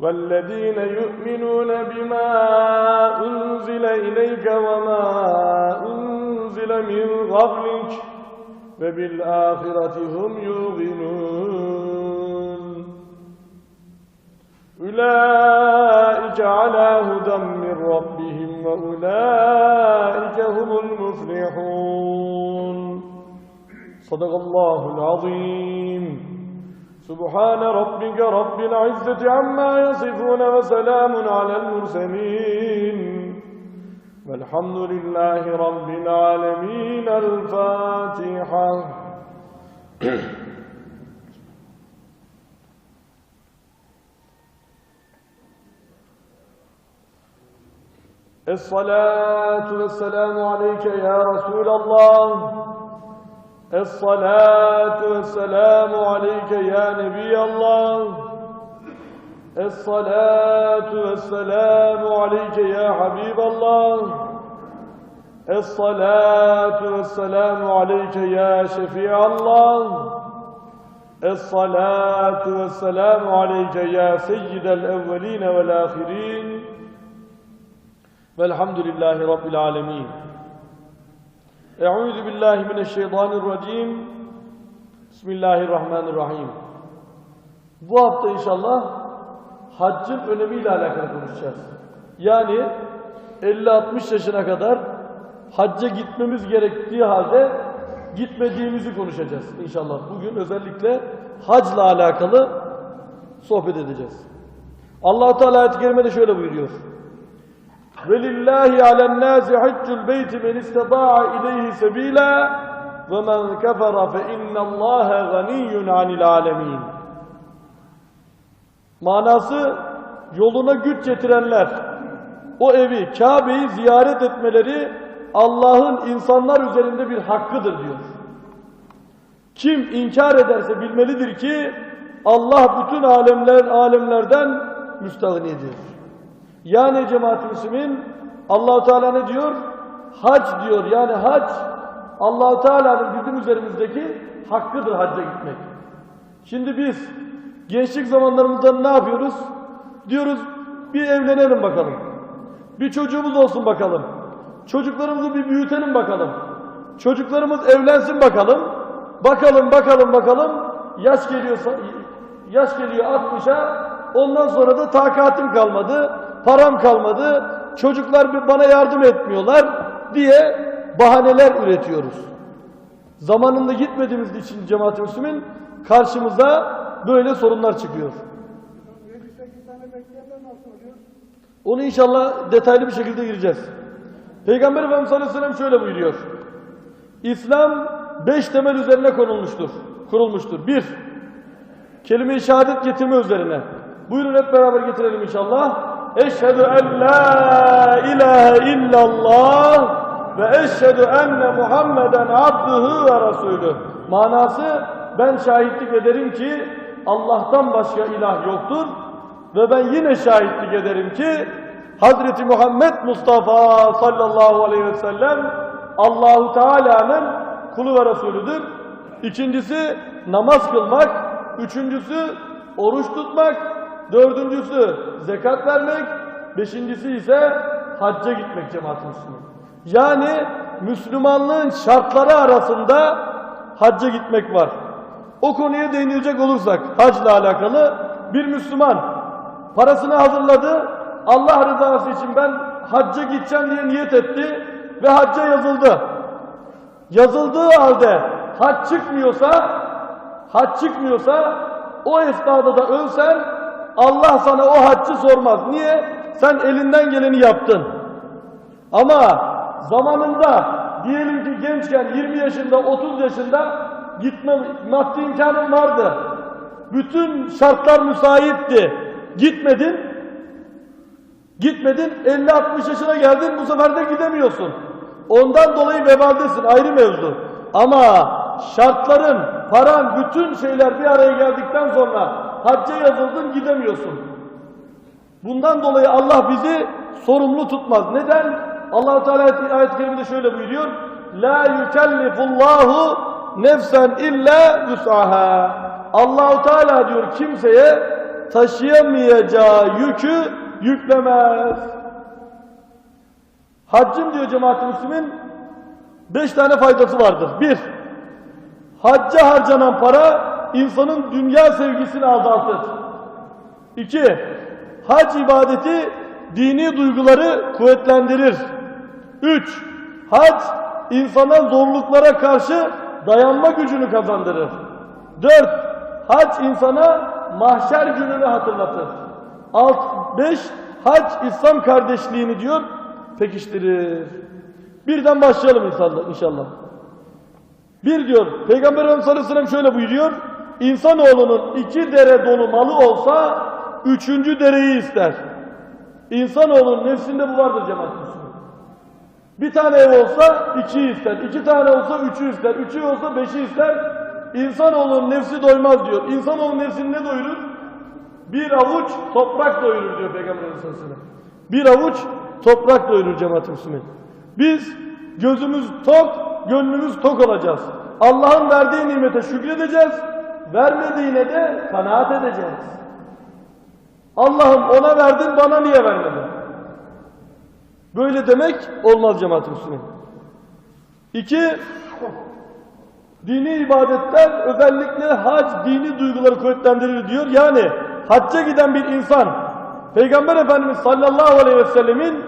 والذين يؤمنون بما أنزل إليك وما أنزل من قبلك وبالآخرة هم يوقنون. أولئك على هدى من ربهم وأولئك هم المفلحون. صدق الله العظيم. سبحان ربك رب العزة عما يصفون وسلام على المرسلين. والحمد لله رب العالمين. الفاتحة. الصلاة والسلام عليك يا رسول الله. الصلاة والسلام عليك يا نبي الله الصلاة والسلام عليك يا حبيب الله الصلاة والسلام عليك يا شفيع الله الصلاة والسلام عليك يا سيد الأولين والآخرين والحمد لله رب العالمين Euzu billahi mineşşeytanirracim. Bismillahirrahmanirrahim. Bu hafta inşallah haccın önemiyle alakalı konuşacağız. Yani 50-60 yaşına kadar hacca gitmemiz gerektiği halde gitmediğimizi konuşacağız inşallah. Bugün özellikle hacla alakalı sohbet edeceğiz. Allah Teala ayet-i kerimede şöyle buyuruyor. وَلِلَّهِ عَلَى النَّاسِ حَجُّ الْبَيْتِ مَنِ اسْتَطَاعَ إِلَيْهِ سَبِيلًا وَمَنْ كَفَرَ فَإِنَّ اللّٰهَ غَنِيٌّ عَنِ الْعَالَمِينَ Manası yoluna güç getirenler o evi, Kabe'yi ziyaret etmeleri Allah'ın insanlar üzerinde bir hakkıdır diyor. Kim inkar ederse bilmelidir ki Allah bütün alemler alemlerden müstahnidir. Yani cemaat-i Müslümin Allahu Teala ne diyor? Hac diyor. Yani hac Allahu Teala'nın bizim üzerimizdeki hakkıdır hacca gitmek. Şimdi biz gençlik zamanlarımızda ne yapıyoruz? Diyoruz bir evlenelim bakalım. Bir çocuğumuz olsun bakalım. Çocuklarımızı bir büyütelim bakalım. Çocuklarımız evlensin bakalım. Bakalım bakalım bakalım. Yaş geliyorsa yaş geliyor 60'a. Ondan sonra da takatim kalmadı param kalmadı, çocuklar bana yardım etmiyorlar diye bahaneler üretiyoruz. Zamanında gitmediğimiz için cemaat-i karşımıza böyle sorunlar çıkıyor. Onu inşallah detaylı bir şekilde gireceğiz. Peygamber Efendimiz Aleyhisselam şöyle buyuruyor. İslam beş temel üzerine konulmuştur. Kurulmuştur. Bir, kelime-i şehadet getirme üzerine. Buyurun hep beraber getirelim inşallah. Eşhedü en la ilahe illallah ve eşhedü enne Muhammeden abduhu ve resulü. Manası ben şahitlik ederim ki Allah'tan başka ilah yoktur ve ben yine şahitlik ederim ki Hazreti Muhammed Mustafa sallallahu aleyhi ve sellem Allahu Teala'nın kulu ve resulüdür. İkincisi namaz kılmak, üçüncüsü oruç tutmak, Dördüncüsü zekat vermek, beşincisi ise hacca gitmek cemaat-i Müslüman. Yani Müslümanlığın şartları arasında hacca gitmek var. O konuya değinilecek olursak hacla alakalı bir Müslüman parasını hazırladı. Allah rızası için ben hacca gideceğim diye niyet etti ve hacca yazıldı. Yazıldığı halde hac çıkmıyorsa hac çıkmıyorsa o esnada da ölsen Allah sana o haccı sormaz. Niye? Sen elinden geleni yaptın. Ama zamanında diyelim ki gençken 20 yaşında 30 yaşında gitme maddi imkanın vardı. Bütün şartlar müsaitti. Gitmedin. Gitmedin 50-60 yaşına geldin bu sefer de gidemiyorsun. Ondan dolayı vebaldesin ayrı mevzu. Ama şartların, paran, bütün şeyler bir araya geldikten sonra hacca yazıldın gidemiyorsun. Bundan dolayı Allah bizi sorumlu tutmaz. Neden? Allah Teala ayet- ayet-i kerimede şöyle buyuruyor. La yukellifullahu nefsen illa vus'aha. Allahu Teala diyor kimseye taşıyamayacağı yükü yüklemez. Haccın diyor cemaat-i Müslümin beş tane faydası vardır. Bir, hacca harcanan para insanın dünya sevgisini azaltır. İki, hac ibadeti dini duyguları kuvvetlendirir. Üç, hac insana zorluklara karşı dayanma gücünü kazandırır. Dört, hac insana mahşer gününü hatırlatır. Alt, beş, hac İslam kardeşliğini diyor pekiştirir. Birden başlayalım inşallah. inşallah. Bir diyor, Peygamber Efendimiz şöyle buyuruyor. İnsanoğlunun iki dere dolu malı olsa, üçüncü dereyi ister. İnsanoğlunun nefsinde bu vardır cemaat. Bir tane ev olsa ikiyi ister, iki tane olsa üçü ister, üçü olsa beşi ister. İnsanoğlunun nefsi doymaz diyor. İnsanoğlunun nefsini ne doyurur? Bir avuç toprak doyurur diyor Peygamber Efendimiz sallallahu aleyhi ve sellem. Bir avuç toprak doyurur cemaat Müslüman. Biz gözümüz tok, gönlümüz tok olacağız. Allah'ın verdiği nimete şükredeceğiz, vermediğine de kanaat edeceğiz. Allah'ım ona verdin bana niye vermedin? Böyle demek olmaz cemaat-i Müslüman. İki, dini ibadetler özellikle hac dini duyguları kuvvetlendirir diyor. Yani hacca giden bir insan Peygamber Efendimiz sallallahu aleyhi ve sellemin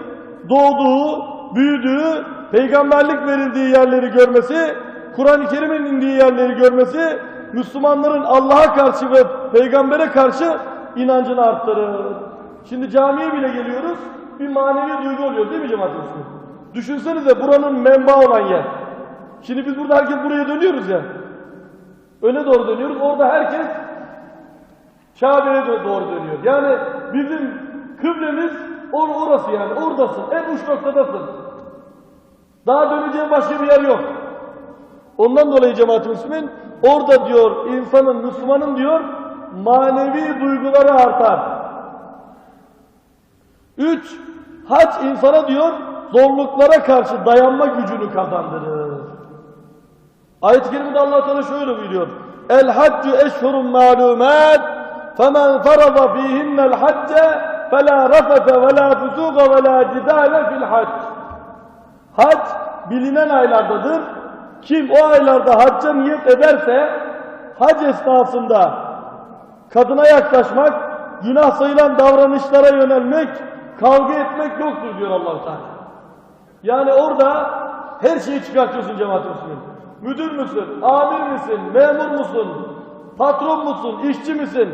doğduğu, büyüdüğü, peygamberlik verildiği yerleri görmesi, Kur'an-ı Kerim'in indiği yerleri görmesi, Müslümanların Allah'a karşı ve peygambere karşı inancını arttırır. Şimdi camiye bile geliyoruz, bir manevi duygu oluyor değil mi cemaat Müslüman? Düşünsenize buranın menba olan yer. Şimdi biz burada herkes buraya dönüyoruz ya. Öne doğru dönüyoruz. Orada herkes Kabe'ye doğru dönüyor. Yani bizim kıblemiz or orası yani. Oradasın. En uç noktadasın. Daha döneceğin başka bir yer yok. Ondan dolayı cemaat-i orada diyor insanın, Müslümanın diyor manevi duyguları artar. Üç, hac insana diyor zorluklara karşı dayanma gücünü kazandırır. Ayet-i Kerime'de Allah Teala şöyle buyuruyor. El haccu eşhurun malumat femen farada fihinnel hacce fela rafete ve la fusuga ve la cidale fil hac. Hac bilinen aylardadır. Kim o aylarda hacca niyet ederse hac esnasında kadına yaklaşmak, günah sayılan davranışlara yönelmek, kavga etmek yoktur diyor allah Teala. Yani orada her şeyi çıkartıyorsun cemaat-i Müslüman. Müdür müsün, amir misin, memur musun, patron musun, işçi misin?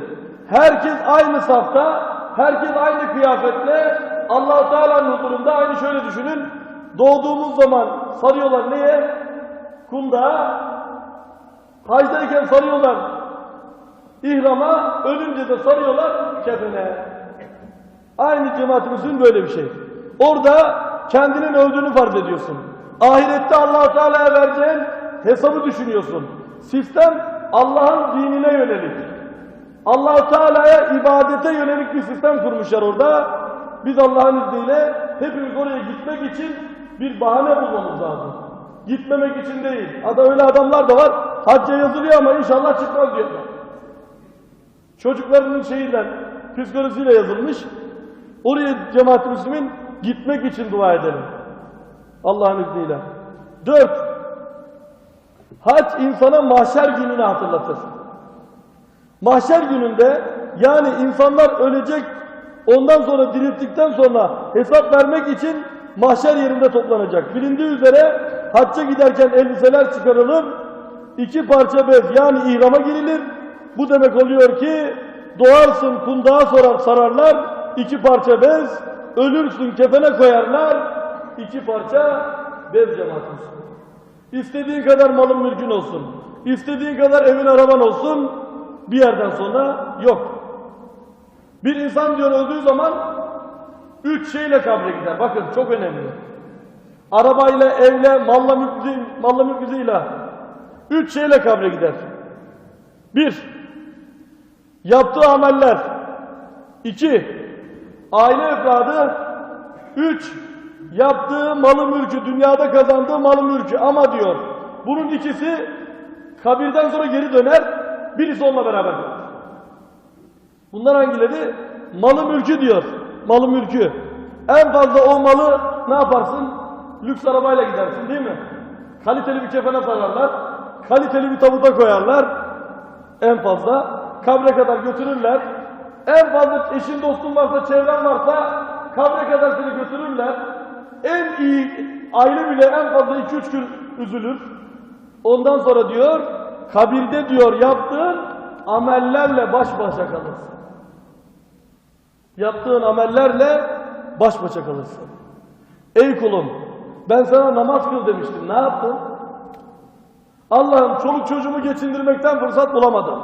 Herkes aynı safta, herkes aynı kıyafetle allah Teala'nın huzurunda aynı şöyle düşünün. Doğduğumuz zaman sarıyorlar neye? Kundağa. Hacdayken sarıyorlar ihrama, ölünce de sarıyorlar kefene. Aynı cemaatimizin böyle bir şey. Orada kendinin öldüğünü farz ediyorsun. Ahirette allah Teala'ya vereceğin hesabı düşünüyorsun. Sistem Allah'ın dinine yönelik. allah Teala'ya ibadete yönelik bir sistem kurmuşlar orada. Biz Allah'ın izniyle hepimiz oraya gitmek için bir bahane bulmamız lazım. Gitmemek için değil. Ada öyle adamlar da var. Hacca yazılıyor ama inşallah çıkmaz diyorlar. Çocuklarının şeyiyle, psikolojisiyle yazılmış. Oraya cemaat-i Müslümin gitmek için dua edelim. Allah'ın izniyle. Dört, hac insana mahşer gününü hatırlatır. Mahşer gününde yani insanlar ölecek, ondan sonra dirilttikten sonra hesap vermek için mahşer yerinde toplanacak. Bilindiği üzere hacca giderken elbiseler çıkarılır, iki parça bez yani ihrama girilir. Bu demek oluyor ki doğarsın kundağa sorar sararlar, iki parça bez, ölürsün kefene koyarlar, iki parça bez cemaat İstediğin kadar malın mülkün olsun, istediğin kadar evin araban olsun, bir yerden sonra yok. Bir insan diyor öldüğü zaman Üç şeyle kabre gider. Bakın çok önemli. Arabayla, evle, malla mülküyle, malla mülküyle. Üç şeyle kabre gider. Bir, yaptığı ameller. İki, aile efradı. Üç, yaptığı malı mülkü, dünyada kazandığı malı mülkü. Ama diyor, bunun ikisi kabirden sonra geri döner, birisi onunla beraber. Bunlar hangileri? Malı mülkü diyor. Malı mülkü. En fazla o malı ne yaparsın? Lüks arabayla gidersin değil mi? Kaliteli bir kefene sararlar. Kaliteli bir tabuta koyarlar. En fazla. Kabre kadar götürürler. En fazla eşin dostun varsa, çevren varsa kabre kadar seni götürürler. En iyi aile bile en fazla 2-3 gün üzülür. Ondan sonra diyor, kabirde diyor yaptığın amellerle baş başa kalırsın. Yaptığın amellerle baş başa kalırsın. Ey kulum, ben sana namaz kıl demiştim. Ne yaptın? Allah'ım çoluk çocuğumu geçindirmekten fırsat bulamadım.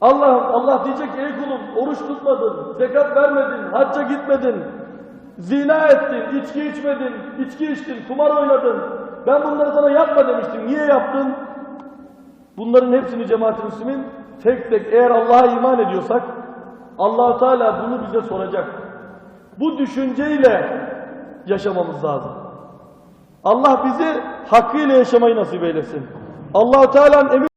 Allah'ım Allah diyecek ki ey kulum oruç tutmadın, zekat vermedin, hacca gitmedin, zina ettin, içki içmedin, içki içtin, kumar oynadın. Ben bunları sana yapma demiştim. Niye yaptın? Bunların hepsini cemaat-i Müslümin tek tek eğer Allah'a iman ediyorsak allah Teala bunu bize soracak. Bu düşünceyle yaşamamız lazım. Allah bizi hakkıyla yaşamayı nasip eylesin. allah Teala'nın emir